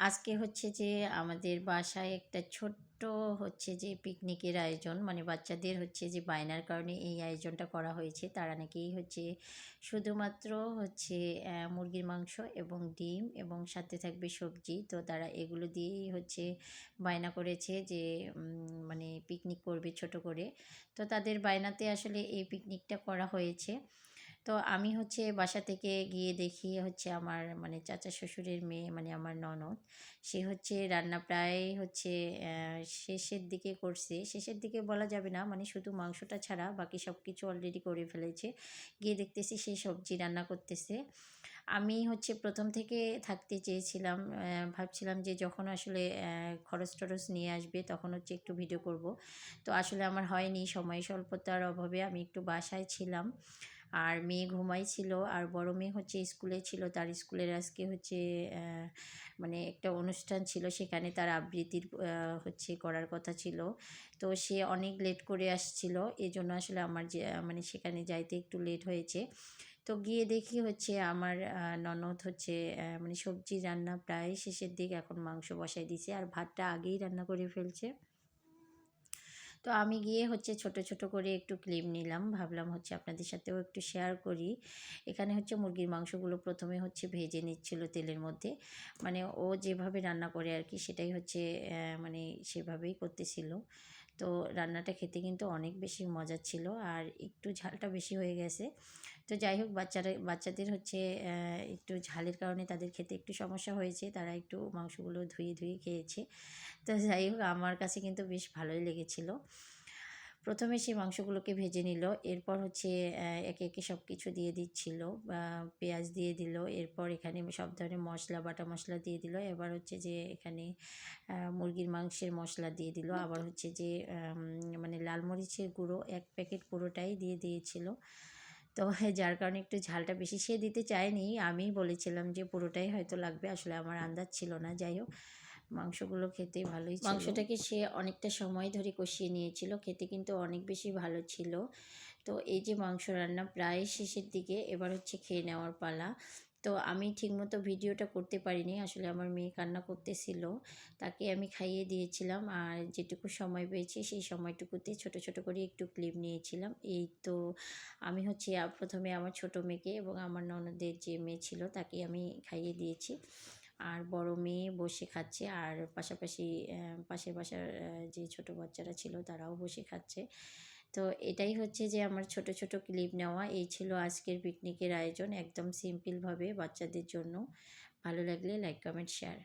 আজকে হচ্ছে যে আমাদের বাসায় একটা ছোট্ট হচ্ছে যে পিকনিকের আয়োজন মানে বাচ্চাদের হচ্ছে যে বায়নার কারণে এই আয়োজনটা করা হয়েছে। তারা নাকি হচ্ছে শুধুমাত্র হচ্ছে মুরগির মাংস এবং ডিম এবং সাথে থাকবে সবজি। তো তারা এগুলো দিয়েই হচ্ছে বায়না করেছে যে মানে পিকনিক করবে ছোট করে। তো তাদের বায়নাতে আসলে এই পিকনিকটা করা হয়েছে। তো আমি হচ্ছে বাসা থেকে গিয়ে দেখি হচ্ছে আমার মানে চাচা শ্বশুরের মেয়ে মানে আমার ননদ। সে হচ্ছে রান্না প্রায় হচ্ছে শেষের দিকে করছে। শেষের দিকে বলা যাবে না মানে শুধু মাংসটা ছাড়া বাকি সব কিছু অলরেডি করে ফেলেছে। গিয়ে দেখতেছি সে সবজি রান্না করতেছে। আমি হচ্ছে প্রথম থেকে থাকতে চেয়েছিলাম ভাবছিলাম যে যখন আসলে খরচ টরচ নিয়ে আসবে তখন হচ্ছে একটু ভিডিও করব। তো আসলে আমার হয়নি, সময় স্বল্পতার অভাবে আমি একটু বাসায় ছিলাম। আর মেয়ে ঘুমাইছিল আর বড় মেয়ে হচ্ছে স্কুলে ছিল, তার স্কুলের আজকে হচ্ছে মানে একটা অনুষ্ঠান ছিল, সেখানে তার আবৃত্তির হচ্ছে করার কথা ছিল। তো সে অনেক লেট করে আসছিল এই জন্য আসলে আমার যে মানে সেখানে যাইতে একটু লেট হয়েছে। তো গিয়ে দেখি হচ্ছে আমার ননদ হচ্ছে মানে সবজি রান্না প্রায় শেষের দিক এখন মাংস বসাই দিছে, আর ভাতটা আগেই রান্না করে ফেলছে। তো আমি গিয়ে হচ্ছে ছোট ছোট করে একটু ক্লিপ নিলাম। ভাবলাম হচ্ছে আপনাদের সাথেও একটু শেয়ার করি। এখানে হচ্ছে মুরগির মাংসগুলো প্রথমে হচ্ছে ভেজে নিচ্ছিল তেলের মধ্যে। মানে ও যেভাবে রান্না করে আর কি সেটাই হচ্ছে মানে সেভাবেই করতেছিল। তো রান্নাটা খেতে কিন্তু অনেক বেশি মজার ছিল আর একটু ঝালটা বেশি হয়ে গেছে। তো যাই হোক বাচ্চারা, বাচ্চাদের হচ্ছে একটু ঝালের কারণে তাদের খেতে একটু সমস্যা হয়েছে, তারা একটু মাংসগুলো ধুয়ে ধুয়ে খেয়েছে। তো যাই হোক আমার কাছে কিন্তু বেশ ভালোই লেগেছিলো। প্রথমে সেই মাংসগুলোকে ভেজে নিল এরপর হচ্ছে একে একে সব কিছু দিয়ে দিচ্ছিল পেঁয়াজ দিয়ে দিল এরপর এখানে সব ধরনের মশলা বাটা মশলা দিয়ে দিল এবার হচ্ছে যে এখানে মুরগির মাংসের মশলা দিয়ে দিল আবার হচ্ছে যে মানে লাল মরিচের গুঁড়ো এক প্যাকেট পুরোটাই দিয়ে দিয়েছিল। তো যার কারণে একটু ঝালটা বেশি সে দিতে চায়নি আমি বলেছিলাম যে পুরোটাই হয়তো লাগবে আসলে আমার আন্দাজ ছিল না যাই হোক। মাংসগুলো খেতে ভালোই মাংসটাকে সে অনেকটা সময় ধরে কষিয়ে নিয়েছিল, খেতে কিন্তু অনেক বেশি ভালো ছিল। তো এই যে মাংস রান্না প্রায় শেষের দিকে, এবার হচ্ছে খেয়ে নেওয়ার পালা। তো আমি ঠিকমতো ভিডিওটা করতে পারিনি, আসলে আমার মেয়ে কান্না করতেছিল, তাকে আমি খাইয়ে দিয়েছিলাম আর যেটুকু সময় পেয়েছি সেই সময়টুকুতে ছোট ছোট করে একটু ক্লিপ নিয়েছিলাম। এই তো আমি হচ্ছে প্রথমে আমার ছোট মেয়েকে এবং আমার ননদের যে মেয়ে ছিল তাকে আমি খাইয়ে দিয়েছি। আর বড় মেয়ে বসে খাচ্ছে। আর পাশাপাশি পাশের বাসার যে ছোট বাচ্চারা ছিল তারাও বসে খাচ্ছে। তো এটাই হচ্ছে যে আমার ছোট ছোট ক্লিপ নেওয়া। এই ছিল আজকের পিকনিকের আয়োজন একদম সিম্পলভাবে বাচ্চাদের জন্য। ভালো লাগলে লাইক কমেন্ট শেয়ার